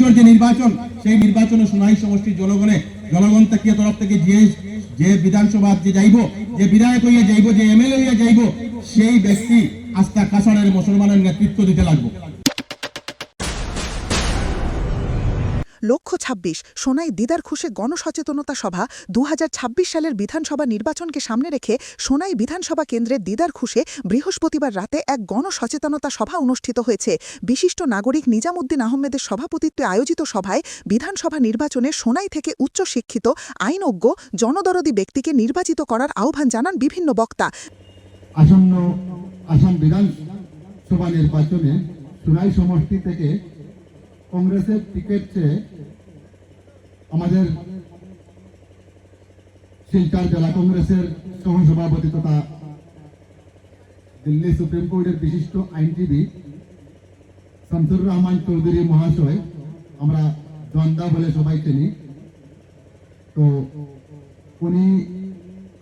ছাব্বিশের যে নির্বাচন, সেই নির্বাচনে সোনাই সমষ্টির জনগণে, জনগণ থেকে তরফ থেকে যে যে বিধানসভা যে যাইব, যে বিধায়ক হইয়া যাইব, যে এমএলএ হইয়া যাইব, সেই ব্যক্তি আস্থা কাছাড়ের মুসলমানের নেতৃত্ব দিতে লাগবে। লক্ষ্য ছাব্বিশ। সোনাই দিদার খুশে গণসচেতনতা সভা দুহাজার ছাব্বিশ সালের বিধানসভা নির্বাচনকে সামনে রেখে সোনাই বিধানসভা কেন্দ্রের দিদার খুশে বৃহস্পতিবার রাতে এক গণসচেতনতা সভা অনুষ্ঠিত হয়েছে। বিশিষ্ট নাগরিক নিজামুদ্দিন আহমেদের সভাপতিত্বে আয়োজিত সভায় বিধানসভা নির্বাচনে সোনাই থেকে উচ্চশিক্ষিত, আইনজ্ঞ, জনদরদি ব্যক্তিকে নির্বাচিত করার আহ্বান জানান বিভিন্ন বক্তা। আসন্ন আসাম বিধানসভা নির্বাচনে সুনাই সমষ্টি থেকে কংগ্রেসের টিকিট চেয়ে আমাদের শিলচর জেলা কংগ্রেসের সহসভাপতি তথা দিল্লি সুপ্রিম কোর্টের বিশিষ্ট আইনজীবী শামসুর রহমান চৌধুরী মহাশয়, আমরা দ্বন্দ্বা বলে সবাই চিনি। তো উনি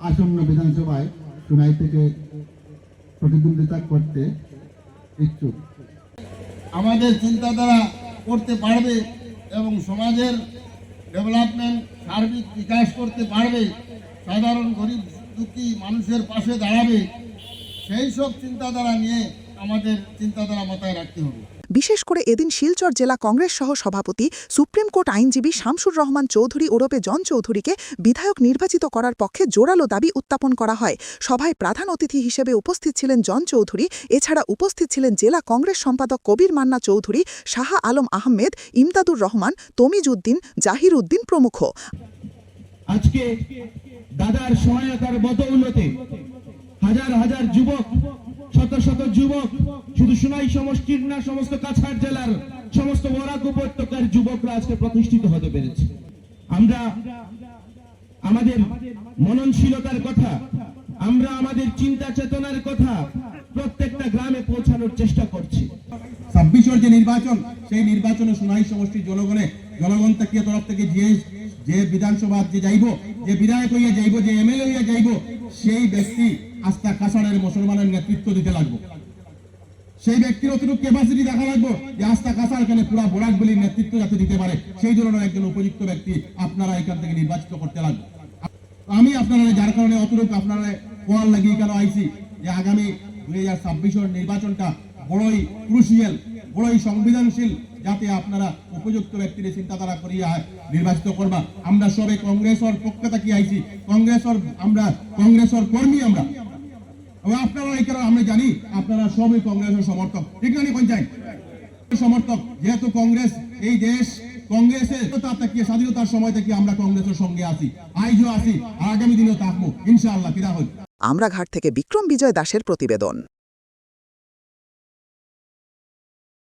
আসন্ন বিধানসভায় সুনাই থেকে প্রতিদ্বন্দ্বিতা করতে ইচ্ছুক। আমাদের চিন্তাধারা করতে পারবে এবং সমাজের ডেভেলপমেন্ট, সার্বিক বিকাশ করতে পারবে, সাধারণ গরিব দুঃখী মানুষের পাশে দাঁড়াবে, সেই সব চিন্তাধারা নিয়ে আমাদের চিন্তাধারা মাথায় রাখতে হবে। বিশেষ করে এদিন শিলচর জেলা কংগ্রেস সহ সভাপতি, সুপ্রিম কোর্ট আইনজীবী শামসুর রহমান চৌধুরী ওরপে জন চৌধুরীকে বিধায়ক নির্বাচিত করার পক্ষে জোরালো দাবি উত্থাপন করা হয়। সভায় প্রধান অতিথি হিসেবে উপস্থিত ছিলেন জন চৌধুরী, এছাড়া উপস্থিত ছিলেন জেলা কংগ্রেস সম্পাদক কবির মান্না চৌধুরী, শাহ আলম আহমেদ, ইমদাদুর রহমান তমিজ উদ্দিন জাহির উদ্দিন প্রমুখ। আজকে দাদার সহায়তার বদৌলতে হাজার হাজার যুবক শত শত যুবক, শুধু সোনাই সমষ্টির না, সমস্ত কাছাড় জেলার, সমস্ত বরাক উপত্যকার যুবকরা আজকে প্রতিষ্ঠিত হতে পেরেছে। আমরা আমাদের মননশীলতার কথা, আমরা আমাদের চিন্তা চেতনার কথা প্রত্যেকটা গ্রামে পৌঁছানোর চেষ্টা করছি। ছাব্বিশের যে নির্বাচন, সেই নির্বাচনে সোনাই সমষ্টির জনগণে, জনগণ থেকে তরফ থেকে যে যে বিধানসভা যে যাইব, যে বিধায়ক হইয়া যাইব, যে এমএলএ হইয়া যাইব সেই ব্যক্তি আস্থা কাছাড়ের মুসলমানের নেতৃত্ব দিতে লাগবে। সেই ব্যক্তির অতটুকু ক্যাপাসিটি দেখা লাগবে যে আস্থা কাছাড় এখানে পুরা বোরাকগুলির নেতৃত্ব যাতে দিতে পারে। সেই ধরনের একজন উপযুক্ত ব্যক্তি আপনারা এখান থেকে নির্বাচিত করতে লাগবে। আমি আপনারা যার কারণে অতিরিক্ত আপনারা কোয়াল লাগিয়ে কেন আইছি? যে আগামী দুই হাজার ছাব্বিশের নির্বাচনটা বড়ই ক্রুশিয়াল বড়ই সংবেদনশীল যাতে আপনারা উপযুক্ত ব্যক্তির চিন্তাধারা করিয়া নির্বাচিত করবা। আমরা সবে কংগ্রেসের পক্ষ থেকে আইছি। কংগ্রেসের আমরা, কংগ্রেসের কর্মী আমরা। আপনারা এই আমরা জানি, আপনারা সবই কংগ্রেসের সমর্থক। ঠিক না সমর্থক। যেহেতু কংগ্রেস এই দেশ, কংগ্রেসের স্বাধীনতা স্বাধীনতার সময় থেকে আমরা কংগ্রেসের সঙ্গে আছি। আইজও আগামী ইনশাআল্লাহ, কিরা হোক আমরাঘাট থেকে বিক্রম বিজয় দাসের প্রতিবেদন।